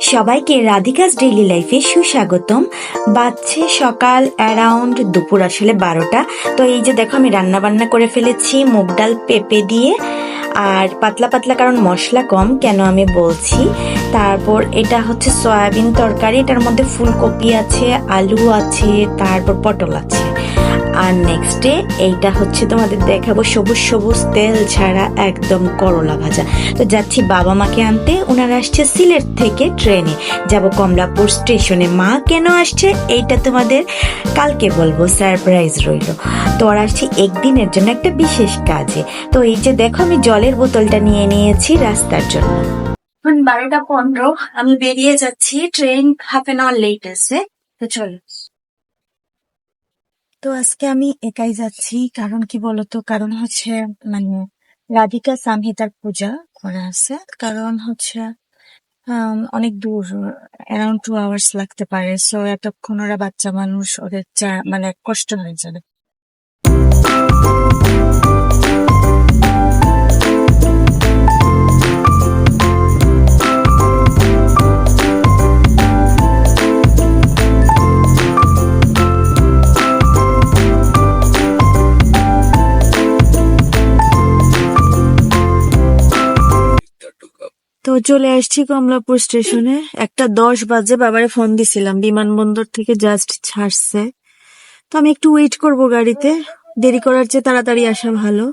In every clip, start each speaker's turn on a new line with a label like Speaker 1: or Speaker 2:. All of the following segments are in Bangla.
Speaker 1: সবাইকে রাধিকাস ডেইলি লাইফে সুস্বাগতম। বাজছে সকাল অ্যারাউন্ড দুপুর আসলে বারোটা। তো এই যে দেখো, আমি রান্না বান্না করে ফেলেছি, মুগ ডাল পেঁপে দিয়ে। আর পাতলা পাতলা কারণ মশলা কম, কেন আমি বলছি? তারপর এটা হচ্ছে সয়াবিন তরকারি, এটার মধ্যে ফুলকপি আছে, আলু আছে, তারপর পটল আছে। আর নেক্সট ডে এইটা হচ্ছে তোমাদের দেখাবো সবুজ সবুজ তেল ছাড়া একদম করলা ভাজা। তো যাচ্ছি বাবা মাকে আনতে ওনারা আসছে সিলেট থেকে ট্রেনে। যাব কমলাপুর স্টেশনে। মা কেন আসছে? এইটা তোমাদের কালকে বলব সারপ্রাইজ রইল। তো ওরা আসছে একদিনের জন্য একটা বিশেষ কাজে। তো এই যে দেখো, আমি জলের বোতলটা নিয়ে নিয়েছি রাস্তার জন্য। এখন বারোটা পনেরো, আমি বেরিয়ে যাচ্ছি train half an hour late আছে। তো চলো। তো আজকে আমি একাই যাচ্ছি, কারণ কি বলতো? কারণ হচ্ছে মানে রাধিকা সামহিতার পূজা করা আছে কারণ হচ্ছে অনেক দূর অ্যারাউন্ড টু আওয়ার্স লাগতে পারে। সো এতক্ষণ ওরা বাচ্চা মানুষ, ওদের চা- মানে কষ্ট হয়ে যাবে। তো চলে আসছি কমলাপুর স্টেশনে। একটা দশ বাজে বাবারে ফোন দিছিলাম, বিমানবন্দর থেকে জাস্ট ছাড়ছে। তো আমি একটু ওয়েট করব গাড়িতে, দেরি করার চেয়ে তাড়াতাড়ি আসা ভালো,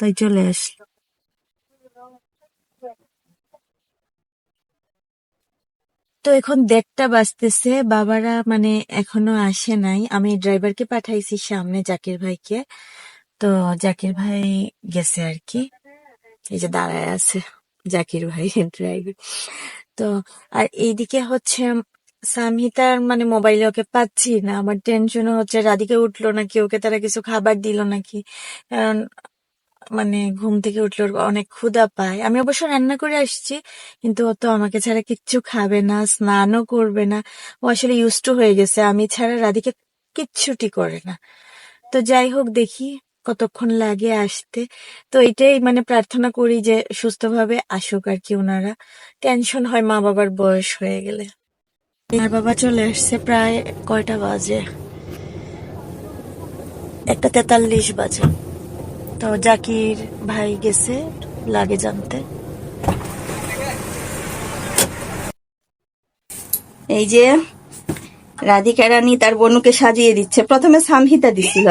Speaker 1: তাই চলে আসি। তো এখন দেড়টা বাজতেছে, বাবারা মানে এখনও আসে নাই। আমি ড্রাইভারকে পাঠাইছি সামনে, জাকির ভাইকে। তো জাকির ভাই গেছে আর কি, এই যে দাঁড়ায় আছে। জাকির ভাই, ড্রাইভার। তো, আর এইদিকে হচ্ছে সামহিতার মানে মোবাইলে ওকে পাচ্ছি না। আমার টেনশন হচ্ছে রাধিকা উঠল নাকি? ওকে তারা কিছু খাবার দিল নাকি? কারণ মানে ঘুম থেকে উঠল অনেক ক্ষুধা পায়। আমি অবশ্য রান্না করে আসছি, কিন্তু ও তো আমাকে ছাড়া কিচ্ছু খাবে না, স্নানও করবে না। ও আসলে ইউজ টু হয়ে গেছে। আমি ছাড়া রাধিকা কিচ্ছুটি করে না। তো যাই হোক, দেখি কতক্ষণ লাগে আসতে? তো এটাই মানে প্রার্থনা করি যে সুস্থভাবে আসুক আর কি ওনারা টেনশন হয় মা বাবার বয়স হয়ে গেলে। আর বাবা চলে আসছে প্রায় কয়টা বাজে? একটা তেতাল্লিশ বাজে। তো জাকির ভাই গেছে লাগে জানতে। এই যে রাধিকা রানী তার বনুকে সাজিয়ে দিচ্ছে। প্রথমে সামহিতা দিছিল।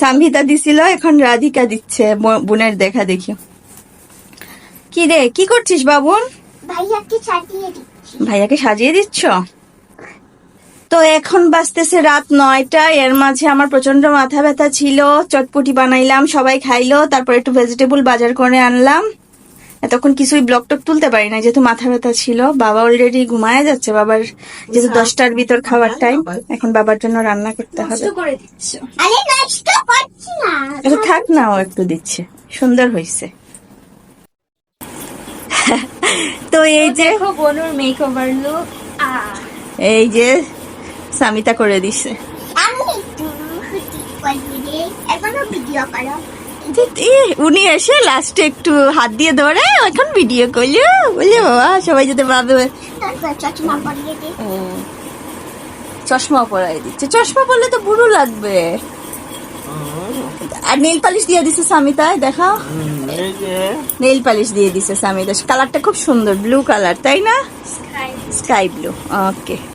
Speaker 1: সামহিতা দিছিল এখন রাধিকা দিচ্ছে বোনের দেখা দেখি। কি রে কি করছিস বাবুন
Speaker 2: ভাইয়াকে
Speaker 1: সাজিয়ে দিচ্ছ। তো এখন বাঁচতেছে রাত নয়টা এর মাঝে আমার প্রচণ্ড মাথা ব্যথা ছিল চটপটি বানাইলাম সবাই খাইলো তারপর একটু ভেজিটেবল বাজার করে আনলাম। এতক্ষণ কিছুই ব্লক টক তুলতে পারি না যেহেতু মাথা ব্যথা ছিল বাবা অলরেডি ঘুমায় যাচ্ছে। বাবার যেহেতু দশটার ভিতর খাবার টাইম এখন বাবার জন্য রান্না করতে হবে। একটু থাক না ও একটু দিচ্ছে। সুন্দর হয়েছে। তো এই যে
Speaker 3: বনুর মেক ওভার লুক
Speaker 1: এই যে সামিতা করে দিছে।
Speaker 2: আমি একটু ভিডিও করো।
Speaker 1: উনি এসে লাস্টে একটু হাত দিয়ে ধরে এখন ভিডিও করল। বলে বাবা সবাই যদি ভাবে চশমা পরাই দিচ্ছে। চশমা পরলে তো বুড়ো লাগবে। আর নেল পালিশ দিয়ে দিছে সামিতায় দেখা। নেল পালিশ দিয়ে দিছে সামিতা। কালারটা খুব সুন্দর ব্লু কালার তাই না? স্কাই ব্লু ওকে